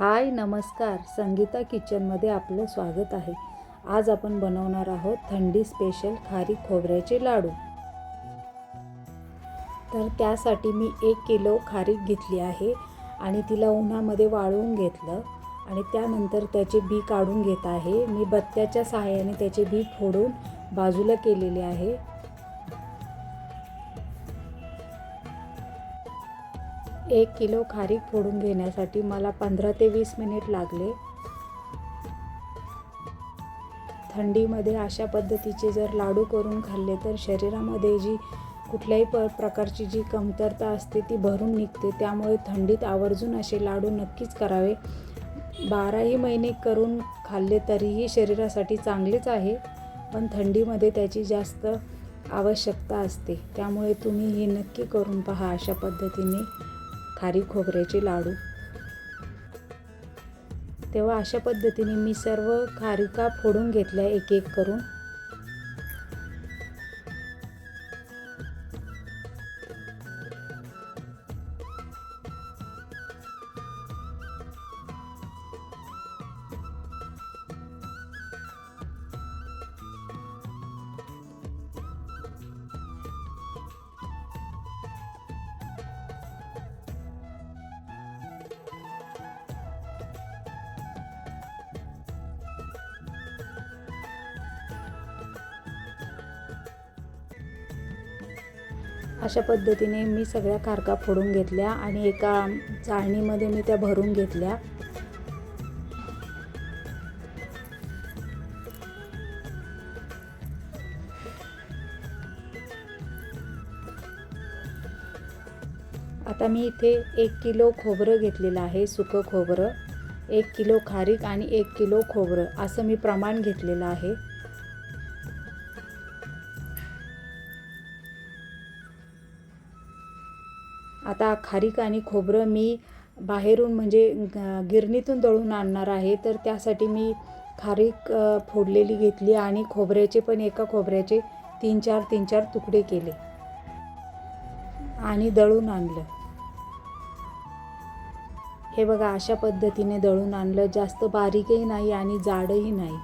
हाय नमस्कार. संगीता किचनमध्ये आपलं स्वागत आहे. आज आपण बनवणार आहोत थंडी स्पेशल खारी खोबऱ्याचे लाडू. तर त्यासाठी मी एक किलो खारीक घेतली आहे आणि तिला उन्हामध्ये वाळवून घेतलं आणि त्यानंतर त्याचे बी काढून घेत आहे. मी बत्त्याच्या सहाय्याने त्याचे बी फोडून बाजूला केलेले आहे. एक किलो खारीक फोडून घेण्यासाठी मला पंधरा ते वीस मिनिट लागले. थंडीमध्ये अशा पद्धतीचे जर लाडू करून खाल्ले तर शरीरामध्ये जी कुठल्याही प प्रकारची जी कमतरता असते ती भरून निघते. त्यामुळे थंडीत आवर्जून असे लाडू नक्कीच करावे. बाराही महिने करून खाल्ले तरीही शरीरासाठी चांगलेच आहे पण थंडीमध्ये त्याची जास्त आवश्यकता असते. त्यामुळे तुम्ही हे नक्की करून पहा अशा पद्धतीने. खारी खोबऱ्याचे लाडू. तेव्हा अशा पद्धतीने मी सर्व खारिका फोडून घेतल्या एक एक करून. अशा पद्धतीने मी सगळ्या खारका फोडून घेतल्या आणि एका चाळणीमध्ये मी त्या भरून घेतल्या. आता मी इथे एक किलो खोबरं घेतलेलं आहे सुकं खोबरं. एक किलो खारीक आणि एक किलो खोबरं असं मी प्रमाण घेतलेलं आहे. खारीक आणि खोबरं मी बाहेरून म्हणजे गिरणीतून दळून आणणार आहे. तर त्यासाठी मी खारीक फोडलेली घेतली आणि खोबऱ्याचे पण एका खोबऱ्याचे तीन चार तीन चार तुकडे केले. आणि दळून आणलं. हे बघा अशा पद्धतीने दळून आणलं. जास्त बारीकही नाही आणि जाडही नाही.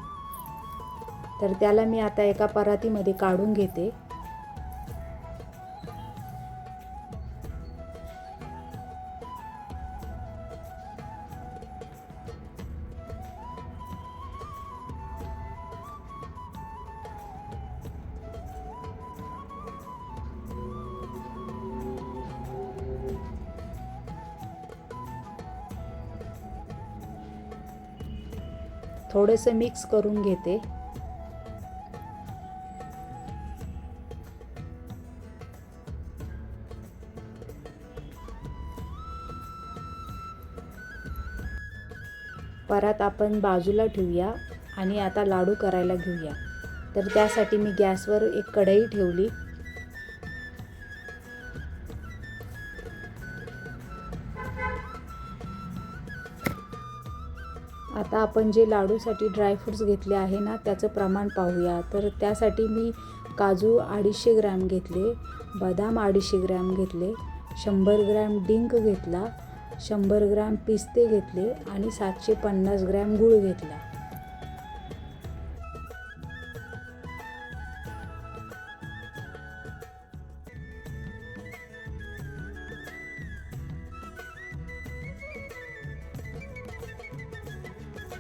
तर त्याला मी आता एका परातीमध्ये काढून घेते. थोडेसे मिक्स करून घेते. परत आपण बाजूला ठेवूया आणि आता लाडू करायला घेऊया. तर त्यासाठी मी गॅसवर एक कढई ठेवली. आता आपण जे लाडूसाठी ड्रायफ्रूट्स घेतले आहे ना त्याचं प्रमाण पाहूया. तर त्यासाठी मी काजू अडीचशे ग्रॅम घेतले बदाम अडीचशे ग्रॅम घेतले शंभर ग्रॅम डिंक घेतला शंभर ग्रॅम पिस्ते घेतले आणि सातशे पन्नास ग्रॅम गूळ घेतला.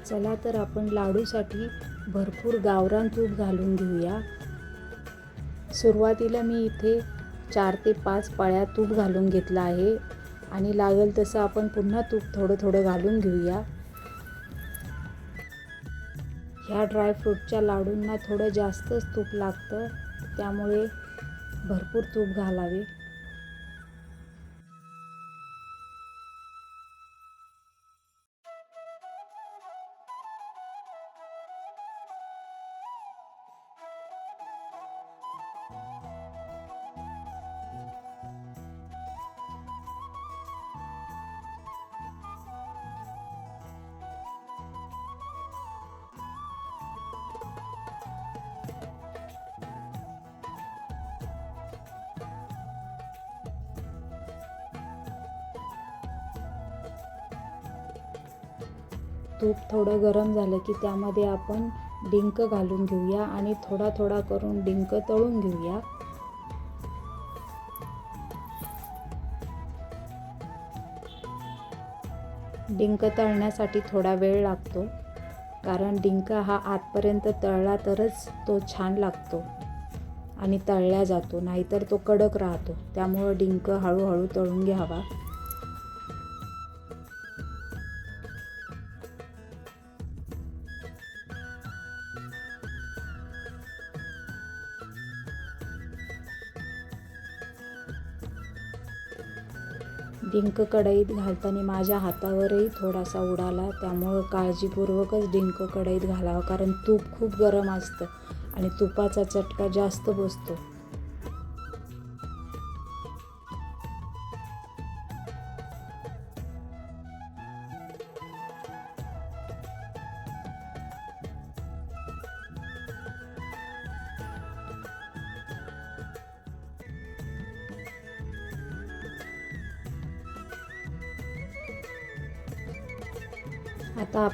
चला तर आपण लाडूसाठी भरपूर गावरान तूप घालून घेऊया. सुरुवातीला मी इथे चार ते पाच पाळ्या तूप घालून घेतलं आहे आणि लागेल तसं आपण पुन्हा तूप थोडं थोडं घालून घेऊया. ह्या ड्रायफ्रूटच्या लाडूंना थोडं जास्तच तूप लागतं त्यामुळे भरपूर तूप घालावे. तूप थोडं गरम झालं की त्यामध्ये आपण डिंक घालून घेऊया आणि थोडा थोडा करून डिंक तळून घेऊया. डिंक तळण्यासाठी थोडा वेळ लागतो कारण डिंक हा आतपर्यंत तळला तरच तो छान लागतो आणि तळला जातो नाहीतर तो कडक राहतो. त्यामुळं डिंक हळूहळू तळून घ्यावा. डिंक कढईत घालताना माझ्या हातावरही थोडासा उडाला त्यामुळं काळजीपूर्वकच डिंक कढईत घालावं कारण तूप खूप गरम असतं आणि तुपाचा चटका जास्त बसतो.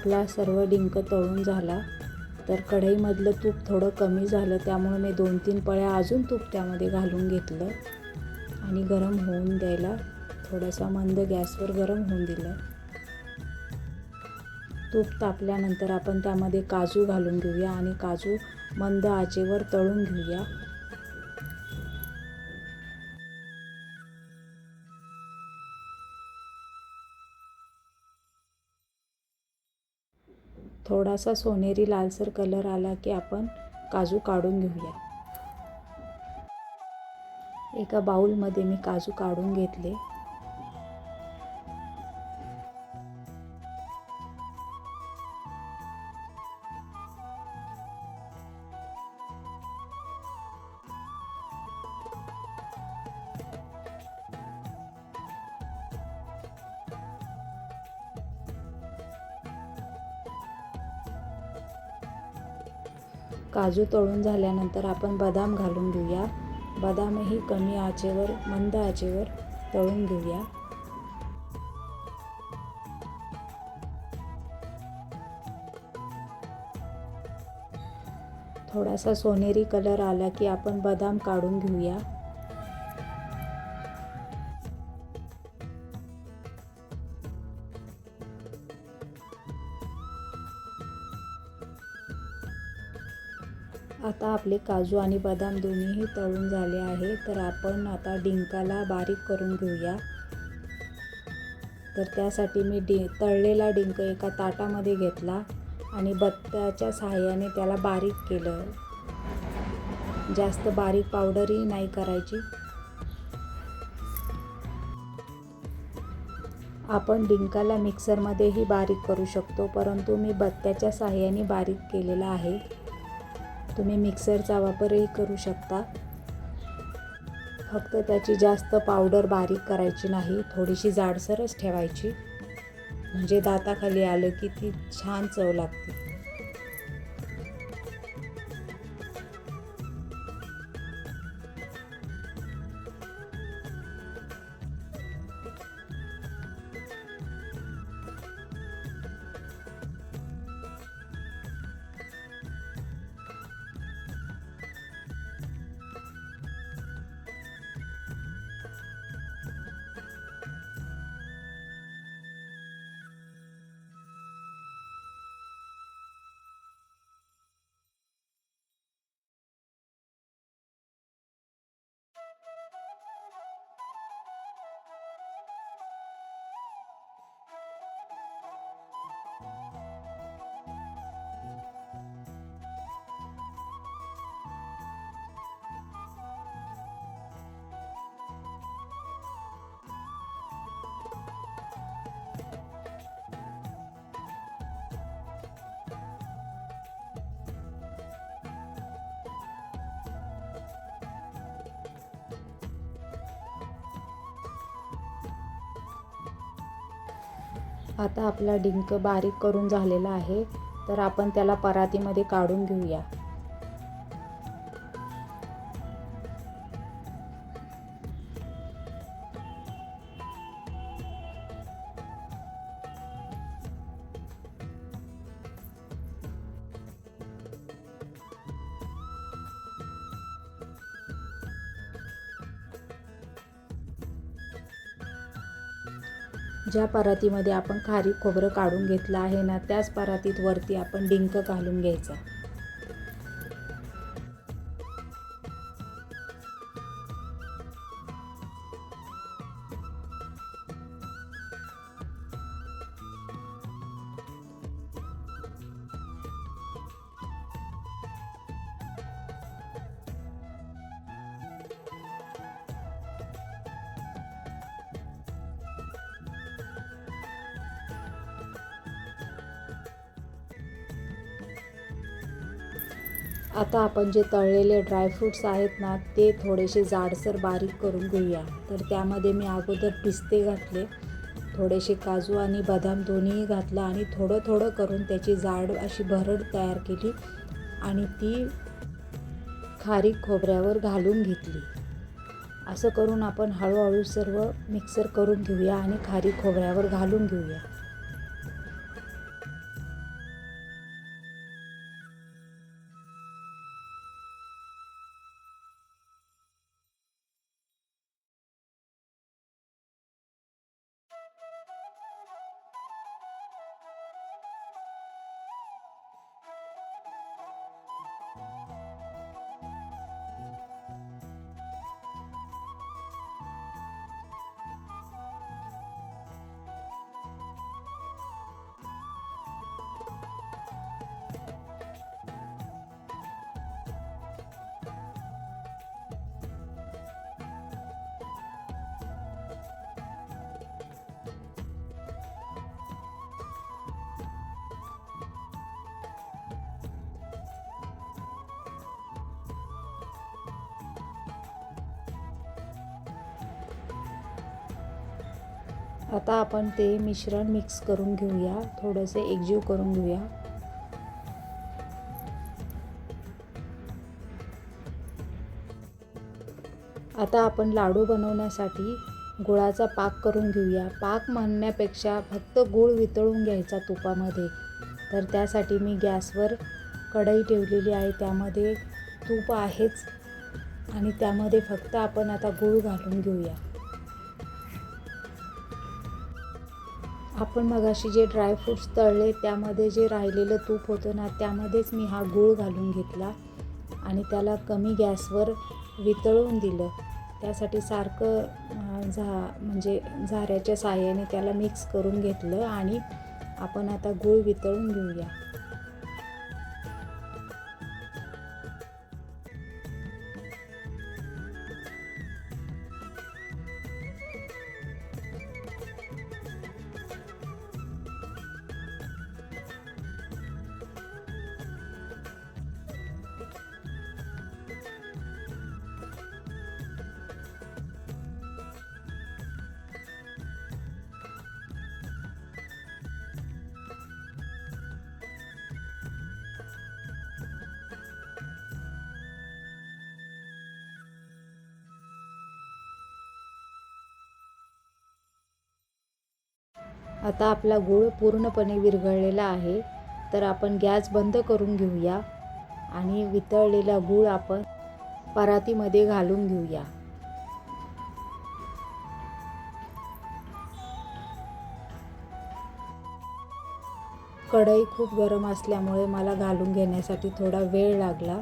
आपला सर्व डिंक तळून झाला. तर कढईमधलं तूप थोडं कमी झालं त्यामुळे मी दोन तीन पळ्या अजून तूप त्यामध्ये घालून घेतलं आणि गरम होऊन द्यायला थोडासा मंद गॅसवर गरम होऊन दिलं. तूप तापल्यानंतर आपण त्यामध्ये काजू घालून घेऊया आणि काजू मंद आचेवर तळून घेऊया. थोडासा सोनेरी लालसर कलर आला की आपण काजू काढून घेऊया. एका बाउलमध्ये मी काजू काढून घेतले. काजू तळून झाल्यानंतर आपण बदाम घालून घेऊया. बदामही कमी आचेवर मंद आचेवर तळून घेऊया. थोडासा सोनेरी कलर आला की आपण बदाम काढून घेऊया. आता आपले काजू आणि बदाम दोन्हीही तळून झाले आहे तर आपण आता डिंकाला बारीक करून घेऊया. तर त्यासाठी मी डि तळलेला डिंक एका ताटामध्ये घेतला आणि बत्त्याच्या सहाय्याने त्याला बारीक केलं. जास्त बारीक पावडरही नाही करायची. आपण डिंकाला मिक्सरमध्येही बारीक करू शकतो परंतु मी बत्त्याच्या सहाय्याने बारीक केलेला आहे. तुम्ही मिक्सरचा वापरही करू शकता. फक्त त्याची जास्त पावडर बारीक करायची नाही थोडीशी जाडसरच ठेवायची. म्हणजे दाताखाली आलं की ती छान चव लागते. आता आपला डिंक बारीक करून झालेला आहे तर आपण त्याला परातीमध्ये काढून घेऊया. ज्या परातीमध्ये आपण खारी खोबरं काढून घेतलं आहे ना त्याच परातीत वरती आपण डिंक घालून घ्यायचा. आता आपण जे तळलेले ड्रायफ्रूट्स आहेत ना ते थोडेसे जाडसर बारीक करून घेऊया. तर त्यामध्ये मी अगोदर पिस्ते घातले थोडेसे काजू आणि बदाम दोन्हीही घातलं आणि थोडं थोडं करून त्याची जाड अशी भरड तयार केली आणि ती खारीक खोबऱ्यावर घालून घेतली. असं करून आपण हळूहळू सर्व मिक्सर करून घेऊया आणि खारीक खोबऱ्यावर घालून घेऊया. आता आपण ते मिश्रण मिक्स करून घेऊया. थोडंसे एकजीव करून घेऊया. आता आपण लाडू बनवण्यासाठी गुळाचा पाक करून घेऊया. पाक म्हणण्यापेक्षा फक्त गूळ वितळून घ्यायचा तुपामध्ये. तर त्यासाठी मी गॅसवर कढई ठेवलेली आहे. त्यामध्ये तूप आहेच. आणि त्यामध्ये फक्त आपण आता गूळ घालून घेऊया. आपण मगाशी जे ड्रायफ्रूट्स तळले त्यामध्ये जे राहिलेलं तूप होतं ना त्यामध्येच मी हा गूळ घालून घेतला आणि त्याला कमी गॅसवर वितळवून दिलं. त्यासाठी सारखं झा म्हणजे झाऱ्याच्या साह्याने त्याला मिक्स करून घेतलं आणि आपण आता गूळ वितळून घेऊया. आता आपला गूळ पूर्णपणे विरघळलेला आहे तर आपण गॅस बंद करून घेऊया आणि वितळलेला गूळ आपण परातीमध्ये घालून घेऊया. कढई खूप गरम असल्यामुळे मला घालून घेण्यासाठी थोडा वेळ लागला.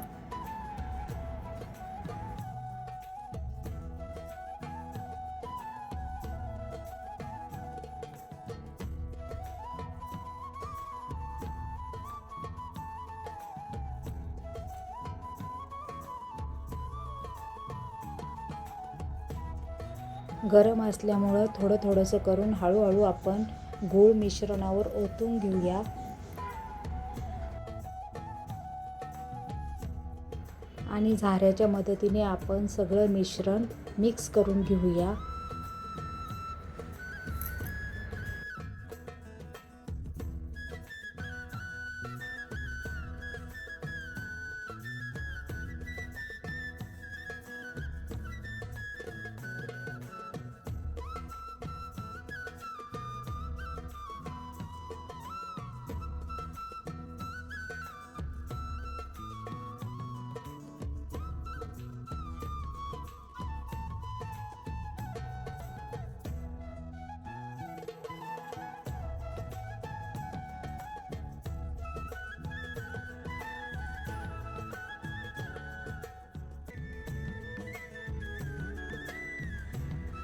गरम असल्यामुळं थोडं थोडंसं करून हळूहळू आपण गूळ मिश्रणावर ओतून घेऊया. आणि झाऱ्याच्या मदतीने आपण सगळं मिश्रण मिक्स करून घेऊया.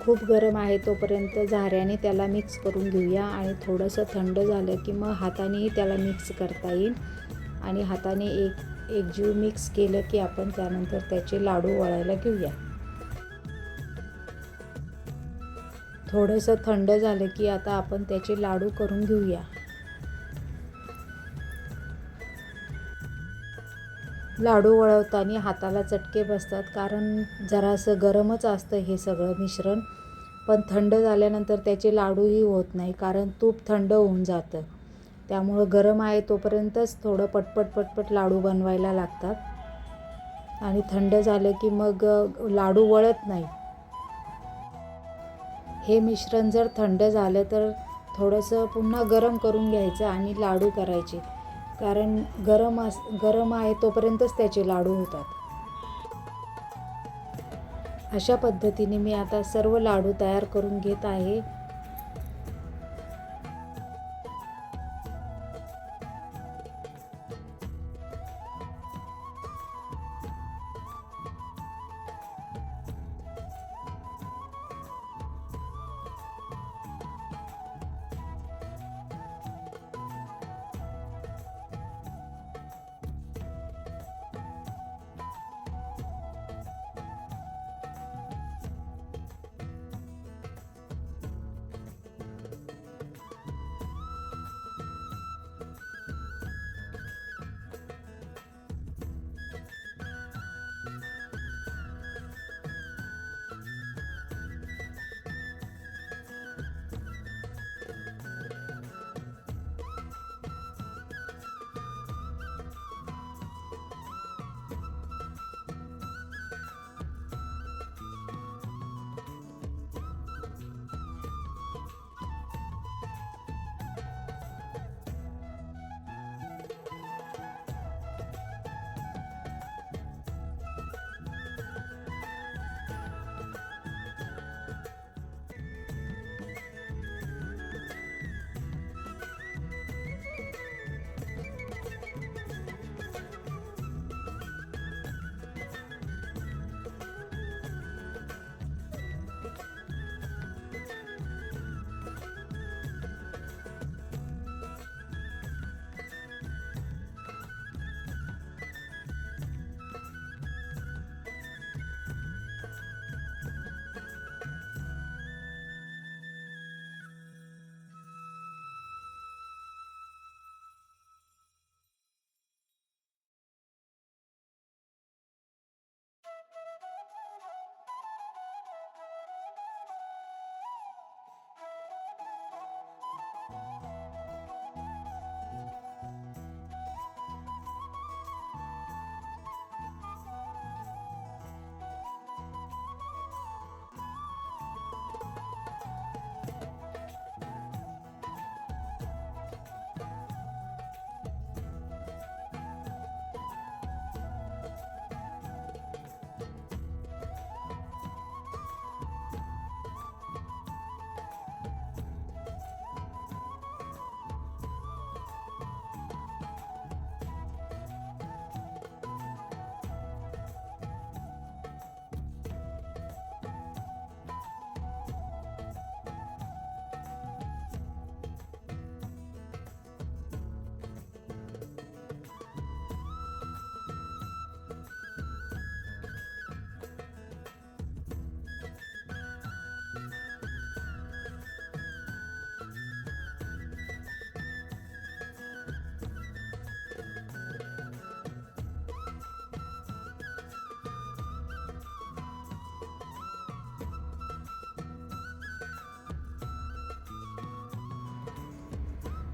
खूप गरम आहे तोपर्यंत झाऱ्याने त्याला मिक्स करून घेऊया आणि थोडंसं थंड झालं की मग हातानेही त्याला मिक्स करता येईल. आणि हाताने एक एक जीव मिक्स केलं की आपण त्यानंतर त्याचे लाडू वळायला घेऊया. थोडंसं थंड झालं की आता आपण त्याचे लाडू करून घेऊया. लाडू वळवताना हाताला चटके बसतात कारण जरासं गरमच असतं हे सगळं मिश्रण. पण थंड झाल्यानंतर त्याचे लाडूही होत नाही कारण तूप थंड होऊन जातं. त्यामुळं गरम आहे तोपर्यंतच थोडं पटपट पटपट लाडू बनवायला लागतात. आणि थंड झालं की मग लाडू वळत नाही. हे मिश्रण जर थंड झालं तर थोडंसं पुन्हा गरम करून घ्यायचं आणि लाडू करायचे. कारण गरम अस गरम आहे तोपर्यंतच त्याचे लाडू होतात. अशा पद्धतीने मी आता सर्व लाडू तयार करून घेत आहे.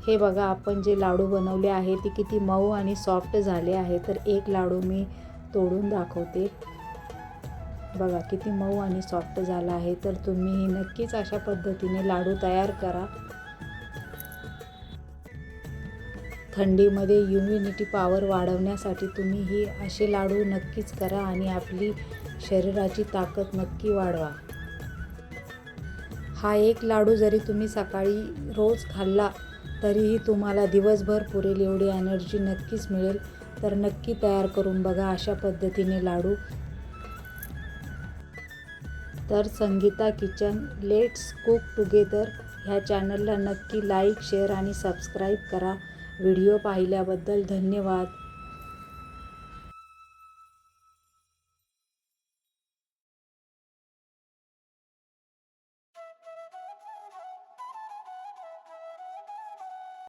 हे बघा आपण जे लाडू बनवले आहे ते किती मऊ आणि सॉफ्ट झाले आहे तर एक लाडू मी तोडून दाखवते. बघा किती मऊ आणि सॉफ्ट झाला आहे. तर तुम्ही नक्कीच अशा पद्धतीने लाडू तयार करा. थंडीमध्ये इम्युनिटी पॉवर वाढवण्यासाठी तुम्ही ही असे लाडू नक्कीच करा आणि आपली शरीराची ताकद नक्की वाढवा. हा एक लाडू जरी तुम्ही सकाळी रोज खाल्ला तरीही तुम्हाला दिवसभर पुरेल एवढी एनर्जी नक्कीच मिळेल. तर नक्की तयार करून बघा अशा पद्धतीने लाडू. तर Sangeeta kitchen let's cook together ह्या चॅनलला नक्की लाईक शेअर आणि सबस्क्राईब करा. व्हिडिओ पाहिल्याबद्दल धन्यवाद.